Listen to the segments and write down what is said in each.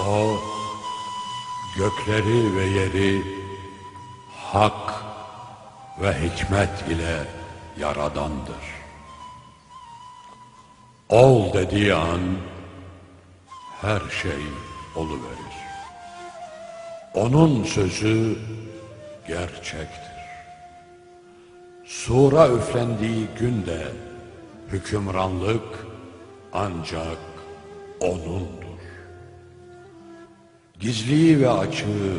O gökleri ve yeri hak ve hikmet ile yaradandır. Ol dediği an her şey oluverir. Onun sözü gerçektir. Sura üflendiği günde hükümranlık ancak O'nundur. Gizliyi ve açığı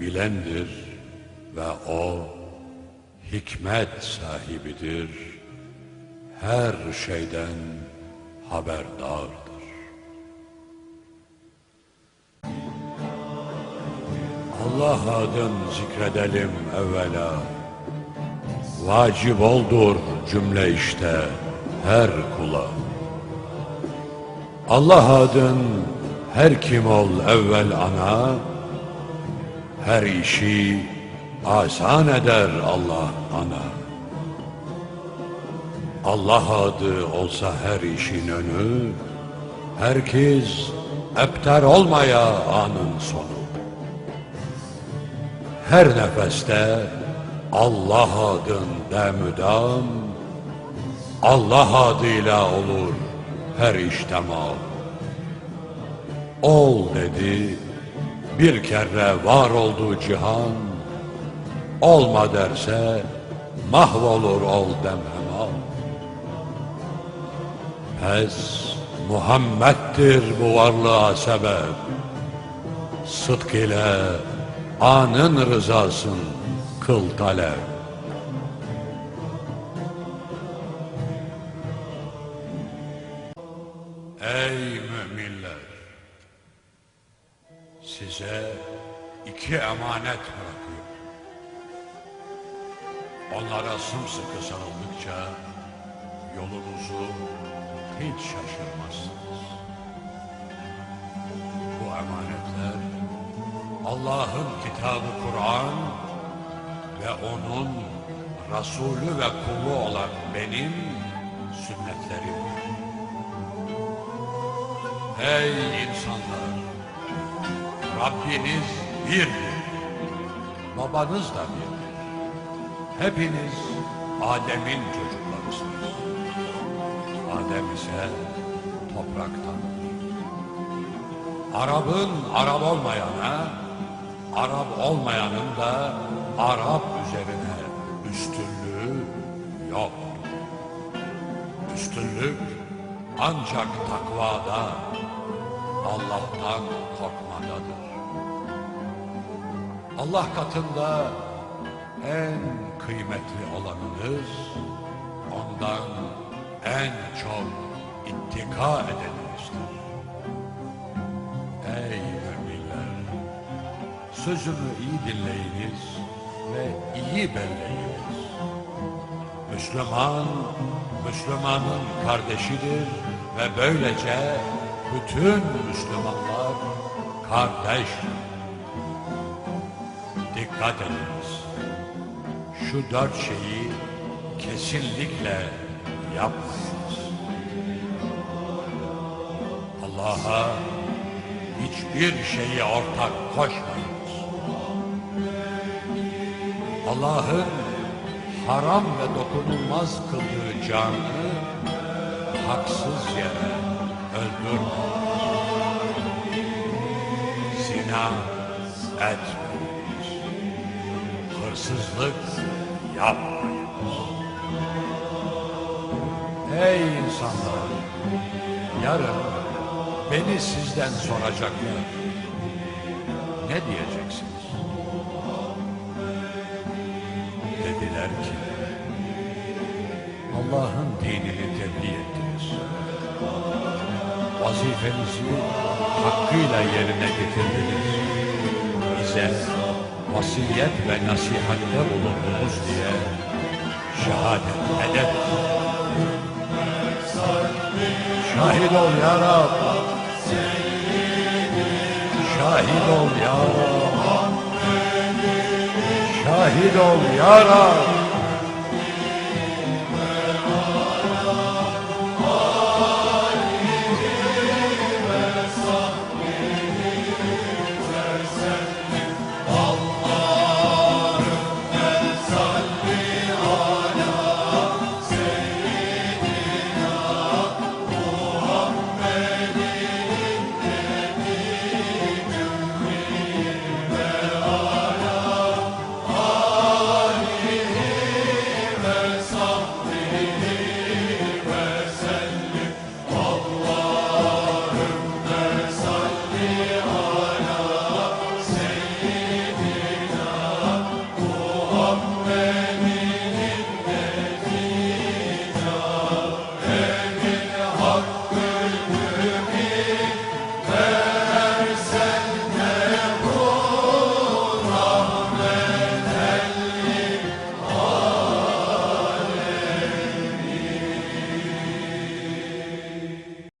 bilendir ve O hikmet sahibidir. Her şeyden haberdardır. Allah adın zikredelim evvela. Vacip oldur cümle işte her kula. Allah adın her kim ol evvel ana, her işi asan eder Allah ana. Allah adı olsa her işin önü, herkes epter olmaya anın sonu. Her nefeste Allah adın demüdam, Allah adıyla olur her iş tamam. Ol dedi, bir kere var oldu cihan, olma derse mahvolur ol demhemal. Pes Muhammed'dir bu varlığa sebep, sıdk ile anın rızasın kıl talep. Size iki emanet bırakıyorum. Onlara sımsıkı sarıldıkça yolunuzu hiç şaşırmazsınız. Bu emanetler Allah'ın kitabı Kur'an ve onun Resulü ve kulu olan benim sünnetlerim. Ey insanlar! Rabbiniz birdir. Babanız da birdir. Hepiniz Adem'in çocuklarısınız. Adem ise topraktan. Arap'ın Arap olmayana, Arap olmayanın da Arap üzerine üstünlüğü yok. Üstünlük ancak takvada, Allah'tan korkmadadır. Allah katında en kıymetli olanınız, ondan en çok ittika edeninizdir. Ey müminler! Sözümü iyi dinleyiniz ve iyi belleyiniz. Müslüman, Müslümanın kardeşidir ve böylece bütün Müslümanlar kardeştir. Ediniz. Şu dört şeyi kesinlikle yapmayınız. Allah'a hiçbir şeyi ortak koşmayınız. Allah'ın haram ve dokunulmaz kıldığı canı haksız yere öldürmeyin. Zina etmeyiniz. Hırsızlık yapmayınız. Ey insanlar! Yarın beni sizden soracaklar. Ne diyeceksiniz? Dediler ki, Allah'ın dinini tebliğ ettiniz. Vazifenizi hakkıyla yerine getirdiniz. Bize vasiyet ve nasihatte bulundunuz diye şehadet ederiz. Şahit ol ya Rab. Şahit ol ya Rab. Şahit ol ya Rab.